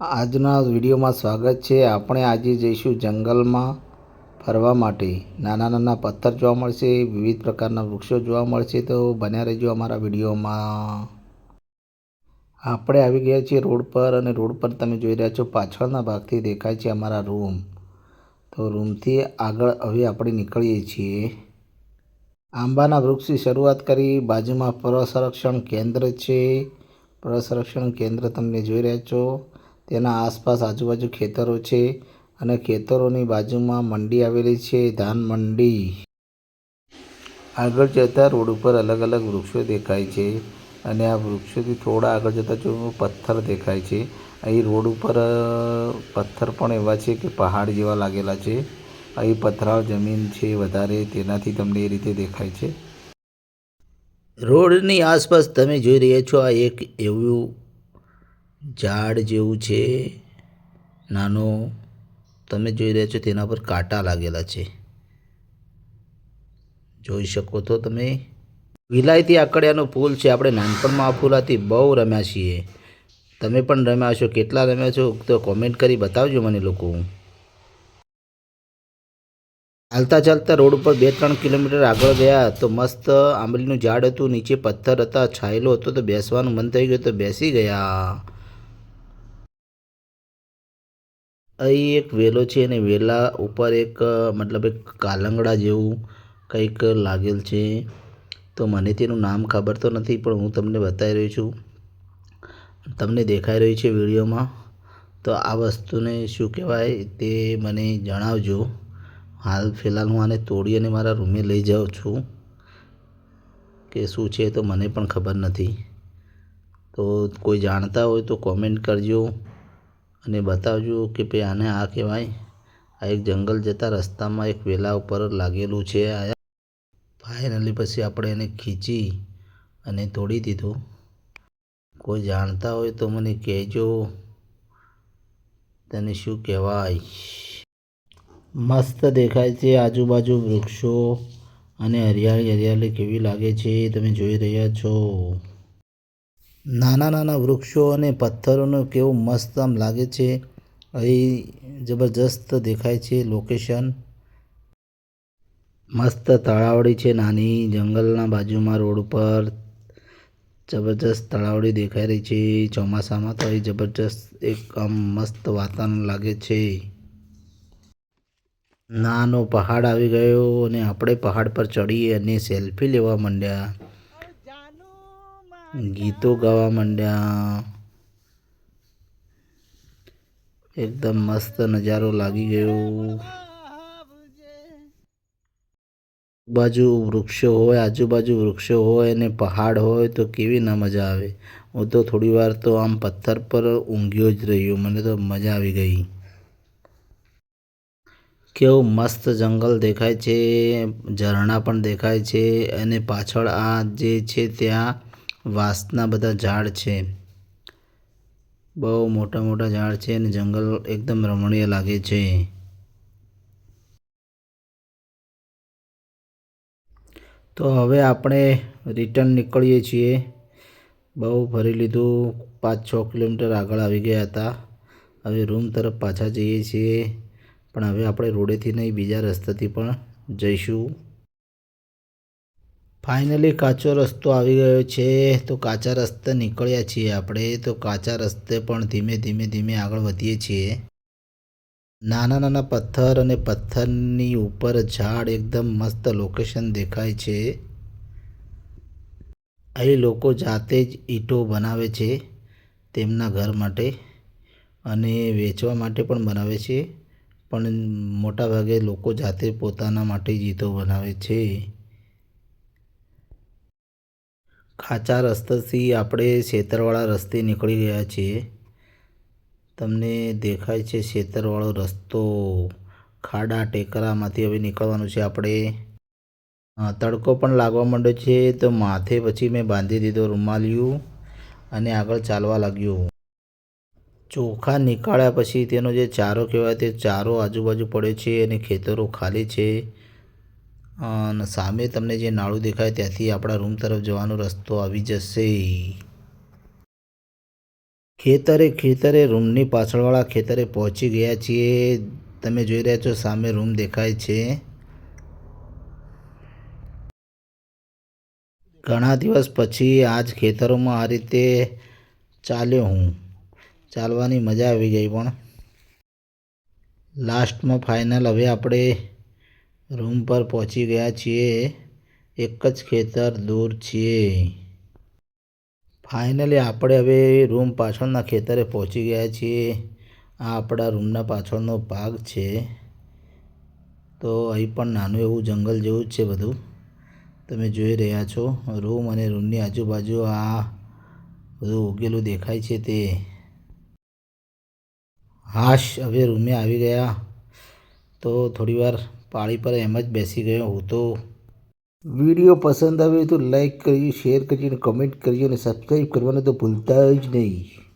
આજના વિડીયોમાં સ્વાગત છે. આપણે આજે જઈશું જંગલમાં ફરવા માટે. નાના નાના પથ્થર જોવા મળશે, વિવિધ પ્રકારના વૃક્ષો જોવા મળશે. તો બન્યા રહેજો અમારા વિડીયોમાં. આપણે આવી ગયા છીએ રોડ પર અને રોડ પર તમે જોઈ રહ્યા છો પાછળના ભાગથી દેખાય છે અમારા રૂમ. તો રૂમથી આગળ હવે આપણે નીકળીએ છીએ. આંબાના વૃક્ષથી શરૂઆત કરી. બાજુમાં પ્રસંરક્ષણ કેન્દ્ર છે. પ્રસંરક્ષણ કેન્દ્ર તમને જોઈ રહ્યા છો. તેના આસપાસ આજુબાજુ ખેતરો છે અને ખેતરોની બાજુમાં મંડી આવેલી છે, ધાન મંડી. આગળ જતા રોડ ઉપર અલગ અલગ વૃક્ષો દેખાય છે અને આ વૃક્ષોથી થોડા આગળ જતા જો પથ્થર દેખાય છે. અહીં રોડ ઉપર પથ્થર પણ એવા છે કે પહાડ જેવા લાગેલા છે. અહીં પથરાળ જમીન છે વધારે, તેનાથી તમને એ રીતે દેખાય છે. રોડની આસપાસ તમે જોઈ રહ્યા છો આ એક એવું ઝાડ જેવું છે, નાનો, તમે જોઈ રહ્યા છો તેના પર કાંટા લાગેલા છે. જોઈ શકો તો તમે. વિલાયતી આકડિયાનો પુલ છે, આપણે નાનપણમાં આ ફૂલાથી બહુ રમ્યા છીએ. તમે પણ રમ્યા છો કેટલા રમ્યા છો તો કોમેન્ટ કરી બતાવજો મને લોકો. ચાલતા ચાલતા રોડ ઉપર બે ત્રણ કિલોમીટર આગળ ગયા તો મસ્ત આંબલીનું ઝાડ હતું, નીચે પથ્થર હતા, છાયલો હતો, તો બેસવાનું મન થઈ ગયું તો બેસી ગયા. અહીં એક વેલો છે અને વેલા ઉપર એક મતલબ એક કાલંગડા જેવું કંઈક લાગેલ છે. તો મને તેનું નામ ખબર તો નથી, પણ હું તમને બતાવી રહ્યો છું. તમને દેખાઈ રહ્યું છે વિડીયોમાં. તો આ વસ્તુને શું કહેવાય તે મને જણાવજો. હાલ ફિલહાલ હું આને તોડી અને મારા રૂમે લઈ જાઉં છું. કે શું છે તો મને પણ ખબર નથી. તો કોઈ જાણતા હોય તો કોમેન્ટ કરજો. અને બતાવજો કે ભાઈ આને આ કહેવાય. આ એક જંગલ જતા રસ્તામાં એક વેલા ઉપર લાગેલું છે. ફાઇનલી પછી આપણે એને ખીચી અને તોડી દીધું. કોઈ જાણતા હોય તો મને કહેજો. તેને શું કહેવાય? મસ્ત દેખાય છે આજુબાજુ વૃક્ષો અને હરિયાળી હરિયાળી કેવી લાગે છે તમે જોઈ રહ્યા છો. નાના નાના વૃક્ષો અને પથ્થરોનું કેવું મસ્ત આમ લાગે છે. અહીં જબરજસ્ત દેખાય છે લોકેશન મસ્ત તળાવડી છે નાની, જંગલના બાજુમાં રોડ ઉપર જબરજસ્ત તળાવડી દેખાઈ રહી છે. ચોમાસામાં તો અહીં જબરજસ્ત એક આમ મસ્ત વાતાવરણ લાગે છે. નાનો પહાડ આવી ગયો અને આપણે પહાડ પર ચડી અને સેલ્ફી લેવા માંડ્યા. ગીતો ગાવા માંડ્યા. એકદમ મસ્ત નજારો લાગી ગયો. બાજુ વૃક્ષો હોય, આજુબાજુ વૃક્ષો હોય અને પહાડ હોય તો કેવી ના મજા આવે. હું તો થોડી વાર તો આમ પથ્થર પર ઊંઘ્યો જ રહ્યો. મને તો મજા આવી ગઈ. કેવું મસ્ત જંગલ દેખાય છે, ઝરણા પણ દેખાય છે અને પાછળ આ જે છે ત્યાં વાંસના બધા ઝાડ છે. બહુ મોટા મોટા ઝાડ છે અને જંગલ એકદમ રમણીય લાગે છે. તો હવે આપણે રિટર્ન નીકળીએ છીએ. બહુ ફરી લીધું, પાંચ છ કિલોમીટર આગળ આવી ગયા હતા. હવે રૂમ તરફ પાછા જઈએ છીએ. પણ હવે આપણે રોડેથી નહીં, બીજા રસ્તાથી પણ જઈશું. ફાઇનલી કાચો રસ્તો આવી ગયો છે. તો કાચા રસ્તે નીકળ્યા છીએ આપણે. તો કાચા રસ્તે પણ ધીમે ધીમે ધીમે આગળ વધીએ છીએ. નાના નાના પથ્થર અને પથ્થરની ઉપર ઝાડ એકદમ મસ્ત લોકેશન દેખાય છે. અહીં લોકો જાતે જ ઈંટો બનાવે છે તેમના ઘર માટે અને વેચવા માટે પણ બનાવે છે. પણ મોટાભાગે લોકો જાતે પોતાના માટે જ ઈંટો બનાવે છે. કાચા રસ્તાથી આપણે ખેતરવાળા રસ્તે નીકળી ગયા છીએ. તમને દેખાય છે ખેતરવાળો રસ્તો. ખાડા ટેકરામાંથી હવે નીકળવાનું છે આપણે. તડકો પણ લાગવા માંડ્યો છે, તો માથે પછી મેં બાંધી દીધો રૂમાલિયું અને આગળ ચાલવા લાગ્યું. ચોખા નીકાળ્યા પછી તેનો જે ચારો કહેવાય તે ચારો આજુબાજુ પડે છે અને ખેતરો ખાલી છે. અને સામે તમને જે નાળું દેખાય ત્યાંથી આપણા રૂમ તરફ જવાનો રસ્તો આવી જશે. ખેતરે ખેતરે રૂમની પાછળવાળા ખેતરે પહોંચી ગયા છીએ. તમે જોઈ રહ્યા છો સામે રૂમ દેખાય છે. ઘણા દિવસ પછી આજ ખેતરોમાં આ રીતે ચાલ્યો હું. ચાલવાની મજા આવી ગઈ પણ. લાસ્ટમાં ફાઇનલ હવે આપણે રૂમ પર પહોંચી ગયા છીએ. એક જ ખેતર દૂર છીએ. ફાઇનલી આપણે હવે રૂમ પાછળના ખેતરે પહોંચી ગયા છીએ. આ આપણા રૂમના પાછળનો ભાગ છે. તો અહીં પણ નાનું એવું જંગલ જેવું જ છે બધું. તમે જોઈ રહ્યા છો, રૂમ અને રૂમની આજુબાજુ આ બધું ઉગેલું દેખાય છે તે. હાશ, હવે રૂમે આવી ગયા. તો થોડીવાર પાળી પર એમ જ બેસી ગયો હું તો વીડિયો પસંદ આવ્યો તો લાઈક કરજો શેર કરજો અને કમેન્ટ કરજો અને સબસ્ક્રાઈબ કરવાનું તો ભૂલતા જ નહીં.